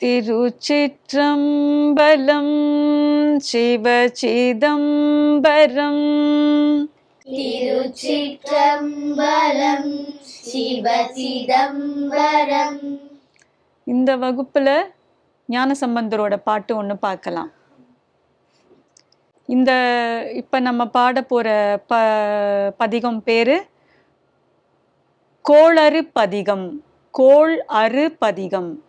திருச்சிற்றம்பலம் சிவசிதம்பரம். திருச்சிற்றம்பலம் சிவசிதம்பரம். இந்த வகுப்புல ஞானசம்பந்தரோட பாட்டு ஒன்று பார்க்கலாம். இந்த இப்ப நம்ம பாட போற ப பதிகம் பேரு கோளறு பதிகம். கோள் அரு பதிகம்.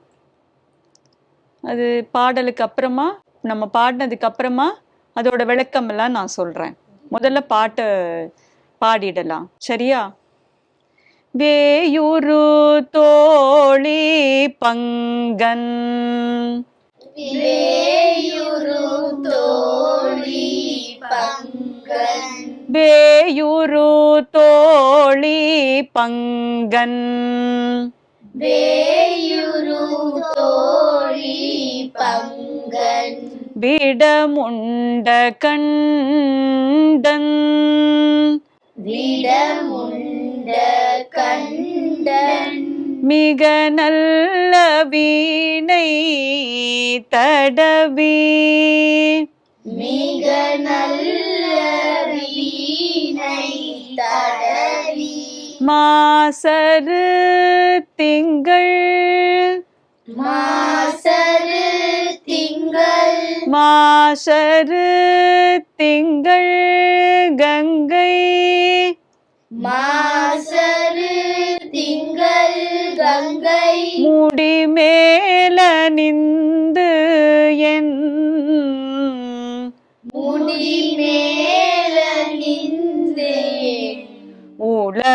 அது பாடலுக்கு அப்புறமா நம்ம பாடினதுக்கு அப்புறமா அதோட விளக்கம் எல்லாம் நான் சொல்றேன். முதல்ல பாட்டை பாடிடலாம். சரியா? வேயுரு தோழி பங்கன். வேயுரு தோழி பங்கன். வேயுரு தோழி பங்கன். வேயுரு தோழி பங்கன். விடமுண்ட கண்டன். விடமுண்ட கண்டன். மிக நல்ல வீணை தடவி. மிக நல்ல வீணை தடவி. மாசரு திங்கள். மாசரு திங்கள். மாசரு திங்கள் கங்கை. மாசரு திங்கள் கங்கை. முடி மேல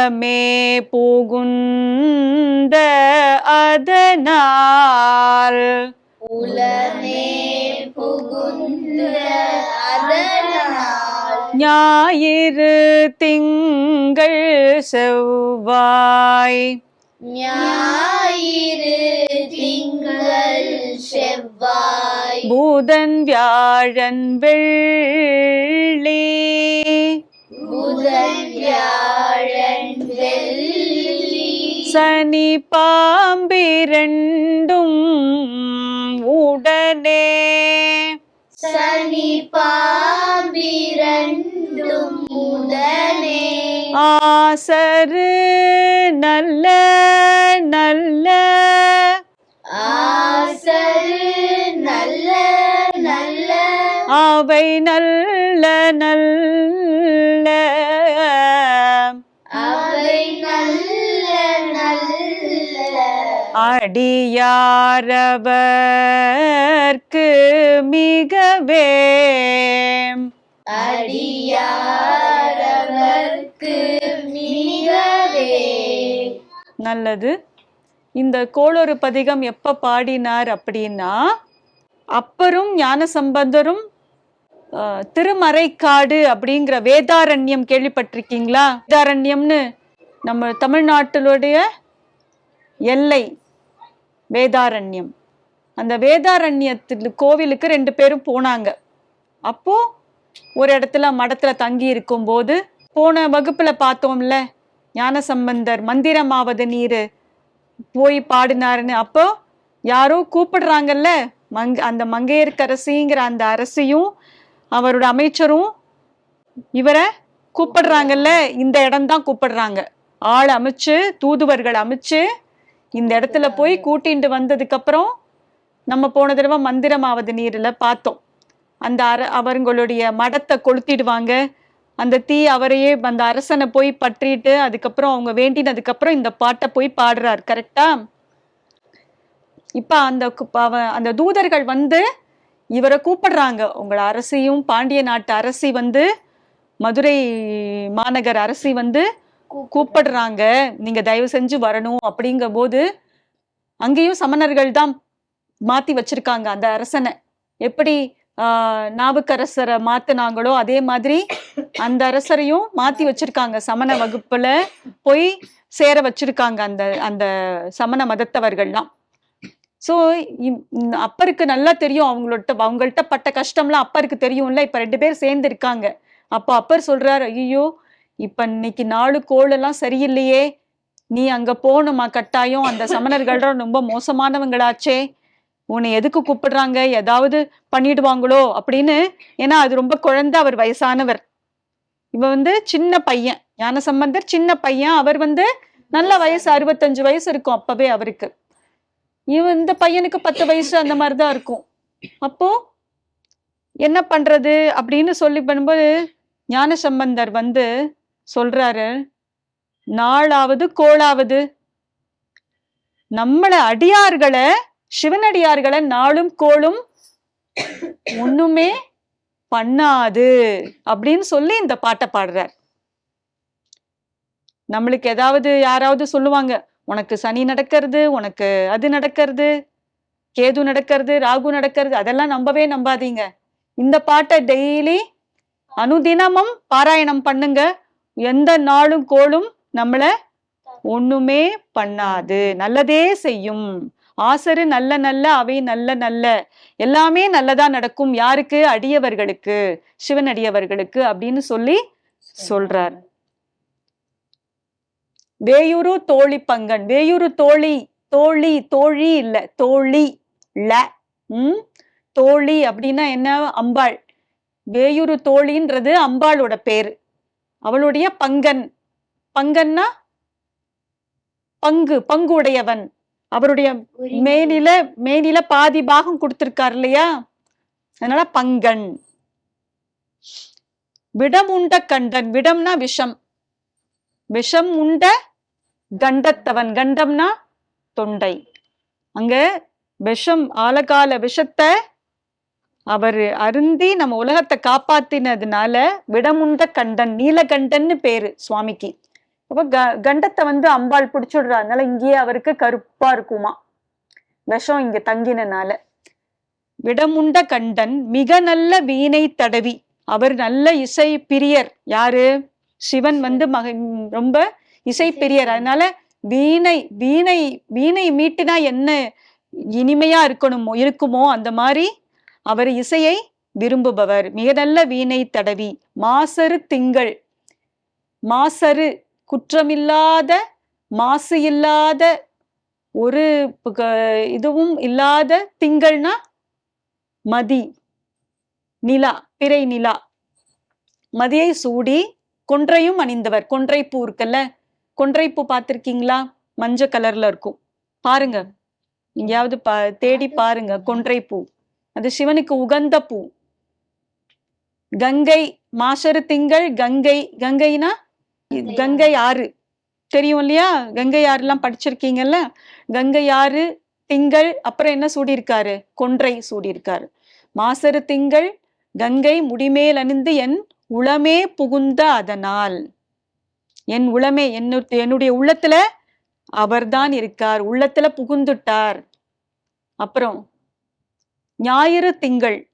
உளமே புகுந்த அதனால். உலமே புகுந்த அதனால். ஞாயிறு திங்கள் செவ்வாய். ஞாயிறு திங்கள் செவ்வாய். புதன் வியாழன் வெள்ளி. புதன் வியாழன் வெள்ளி. சனி பாம்பிரண்டும் உடனே. சனி பாம்பிரண்டும் உடனே. ஆசரு நல்ல நல்ல. ஆசரு நல்ல நல்ல. அவை நல்ல நல்ல அடியாரவர்க்கு மிகவே. அடியாரவர்க்கு மிகவே. நல்லது. இந்த கோளொரு பதிகம் எப்ப பாடினார் அப்படின்னா அப்பரும் ஞானசம்பந்தரும் அஹ், திருமறைக்காடு அப்படிங்கிற வேதாரண்யம் கேள்விப்பட்டிருக்கீங்களா? வேதாரண்யம்னு நம்ம தமிழ்நாட்டிலுடைய எல்லை வேதாரண்யம். அந்த வேதாரண்யத்தில் கோவிலுக்கு ரெண்டு பேரும் போனாங்க. அப்போ ஒரு இடத்துல மடத்துல தங்கி இருக்கும்போது போன வகுப்புல பார்த்தோம்ல ஞானசம்பந்தர் மந்திரமாவது நீர் போய் பாடினாருன்னு. அப்போ யாரோ கூப்பிடுறாங்கல்ல மங் அந்த மங்கையர்க்கரசிங்கிற அந்த அரசியும் அவரோட அமைச்சரும் இவரை கூப்பிடுறாங்கல்ல இந்த இடம்தான் கூப்பிடுறாங்க. ஆள் அமைச்சு தூதுவர்கள் அமைச்சு இந்த இடத்துல போய் கூட்டிட்டு வந்ததுக்கு அப்புறம் நம்ம போன தடவை மந்திரமாவது நீர்ல பார்த்தோம். அந்த அர அவருங்களுடைய மடத்தை கொளுத்திடுவாங்க. அந்த தீ அவரையே அந்த அரசனை போய் பற்றிட்டு அதுக்கப்புறம் அவங்க வேண்டினதுக்கு அப்புறம் இந்த பாட்டை போய் பாடுறார். கரெக்டா இப்ப அந்த கு- அந்த தூதர்கள் வந்து இவரை கூப்பிடுறாங்க. உங்களை அரசியும் பாண்டிய நாட்டு அரசி வந்து மதுரை மாநகர் அரசி வந்து கூப்பிடுறாங்க. நீங்க தயவு செஞ்சு வரணும் அப்படிங்கும் போது அங்கேயும் சமணர்கள் தான் மாத்தி வச்சிருக்காங்க. அந்த அரசனை. எப்படி ஆஹ், நாவுக்கரசரை மாத்துனாங்களோ அதே மாதிரி அந்த அரசரையும் மாத்தி வச்சிருக்காங்க. சமண வகுப்புல போய் சேர வச்சிருக்காங்க அந்த அந்த சமண மதத்தவர்கள்லாம். ஸோ அப்பருக்கு நல்லா தெரியும். அவங்கள்ட்ட அவங்கள்ட்ட பட்ட கஷ்டம்லாம் அப்பருக்கு தெரியும்ல. இப்ப ரெண்டு பேர் சேர்ந்து இருக்காங்க. அப்போ அப்பர் சொல்றாரு ஐயோ இப்ப இன்னைக்கு நாலு கோளெல்லாம் சரியில்லையே. நீ அங்க போகணுமா கட்டாயம்? அந்த சமணர்கள் ரொம்ப மோசமானவங்களாச்சே. உன்னை எதுக்கு கூப்பிடுறாங்க? ஏதாவது பண்ணிடுவாங்களோ? அப்படின்னு. ஏன்னா அது ரொம்ப குழந்தை அவர் வயசானவர். இவ வந்து சின்ன பையன். ஞான சம்பந்தர் சின்ன பையன். அவர் வந்து நல்ல வயசு அறுபத்தஞ்சு வயசு இருக்கும் அப்பவே அவருக்கு. இவன் இந்த பையனுக்கு பத்து வயசு அந்த மாதிரிதான் இருக்கும். அப்போ என்ன பண்றது? அப்படின்னு சொல்லி பண்ணும்போது ஞான சம்பந்தர் வந்து சொல்றாரு. நாளாவது கோளாவது. நம்மள அடியார்களை சிவனடியார்களை நாளும் கோளும் ஒண்ணுமே பண்ணாது அப்படின்னு சொல்லி இந்த பாட்டை பாடுறார். நம்மளுக்கு ஏதாவது யாராவது சொல்லுவாங்க உனக்கு சனி நடக்கிறது உனக்கு அது நடக்கிறது கேது நடக்கிறது ராகு நடக்கிறது அதெல்லாம் நம்பவே நம்பாதீங்க. இந்த பாட்டை டெய்லி அனுதினமும் பாராயணம் பண்ணுங்க. எந்த நாளும் கோளும் நம்மள ஒண்ணுமே பண்ணாது. நல்லதே செய்யும். ஆசரு நல்ல நல்ல அவை நல்ல நல்ல. எல்லாமே நல்லதா நடக்கும். யாருக்கு? அடியவர்களுக்கு. சிவன் அடியவர்களுக்கு அப்படின்னு சொல்லி சொல்றார். வேயூரு தோழி பங்கன். வேயூரு தோழி தோழி தோழி இல்ல தோழி ல உம் தோழி அப்படின்னா என்ன? அம்பாள். வேயூரு தோழின்றது அம்பாளோட பேரு. அவளுடைய பங்கன். பங்கன்னா பங்கு பங்கு உடையவன் அவருடைய மேனில மேனில பாதி பாகம் கொடுத்திருக்கார் இல்லையா? அதனால பங்கன். விடம் உண்ட கண்டன். விடம்னா விஷம். விஷம் உண்ட கண்டத்தவன். கண்டம்னா தொண்டை. அங்க விஷம் ஆலகால விஷத்தை அவர் அருந்தி நம்ம உலகத்தை காப்பாத்தினதுனால விடமுண்ட கண்டன் நீலகண்டன்னு பேரு சுவாமிக்கு. அப்ப க கண்டத்தை வந்து அம்பாள் பிடிச்சுடுறா. அதனால இங்கேயே அவருக்கு கருப்பா இருக்குமா. விஷம் இங்க தங்கினனால. விடமுண்ட கண்டன் மிக நல்ல வீணை தடவி. அவர் நல்ல இசை பிரியர். யாரு? சிவன் வந்து மக ரொம்ப இசை பிரியர். அதனால வீணை வீணை வீணை மீட்டினா என்ன இனிமையா இருக்கணுமோ இருக்குமோ அந்த மாதிரி அவர் இசையை விரும்புபவர். மிக நல்ல வீணை தடவி. மாசரு திங்கள். மாசரு குற்றமில்லாத மாசு இல்லாத ஒரு இதுவும் இல்லாத திங்கள்னா மதி. நிலா பிறை நிலா. மதியை சூடி கொன்றையும் அணிந்தவர். கொன்றைப்பூ இருக்குல்ல? கொன்றைப்பூ பார்த்திருக்கீங்களா? மஞ்சள் கலர்ல இருக்கும். பாருங்க. எங்கேயாவது பா தேடி பாருங்க. கொன்றைப்பூ. அது சிவனுக்கு உகந்த பூ. கங்கை மாசரு திங்கள் கங்கை கங்கைனா கங்கை ஆறு. தெரியும் இல்லையா? கங்கை ஆறுலாம் படிச்சிருக்கீங்கல்ல? கங்கை ஆறு திங்கள் அப்புறம் என்ன சூடியிருக்காரு? கொன்றை சூடியிருக்காரு. மாசரு திங்கள் கங்கை முடிமேல் அணிந்து என் உளமே புகுந்த அதனால். என் உளமே என்ன என்னுடைய உள்ளத்துல அவர்தான் இருக்கார். உள்ளத்துல புகுந்துட்டார். அப்புறம் ஞாயிறு திங்கள்.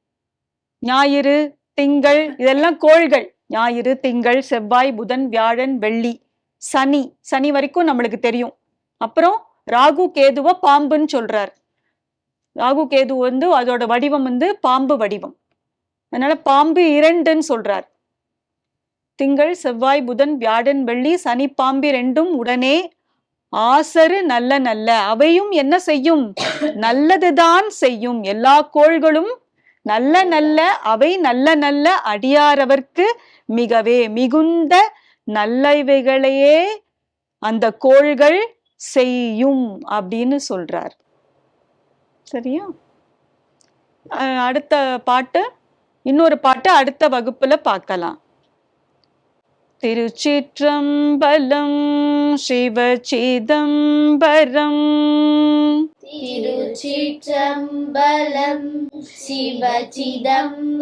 ஞாயிறு திங்கள் இதெல்லாம் கோள்கள். ஞாயிறு திங்கள் செவ்வாய் புதன் வியாழன் வெள்ளி சனி. சனி வரைக்கும் நம்மளுக்கு தெரியும். அப்புறம் ராகு கேதுவ பாம்புன்னு சொல்றார். ராகு கேது வந்து அதோட வடிவம் வந்து பாம்பு வடிவம். அதனால பாம்பு இரண்டுன்னு சொல்றார். திங்கள் செவ்வாய் புதன் வியாழன் வெள்ளி சனி பாம்பு ரெண்டும் உடனே ஆசரு நல்ல நல்ல அவையும் என்ன செய்யும்? நல்லதுதான் செய்யும். எல்லா கோள்களும் நல்ல நல்ல அவை நல்ல நல்ல அடியாரவர்க்கு மிகவே மிகுந்த நல்லவைகளையே அந்த கோள்கள் செய்யும் அப்படின்னு சொல்றார். சரியா? அடுத்த பாட்டு இன்னொரு பாட்டு அடுத்த வகுப்புல பார்க்கலாம். திருச்சிற்றம்பலம் சிவச்சிதம்பரம் திருச்சிற்றம்பலம் சிவச்சிதம்பரம்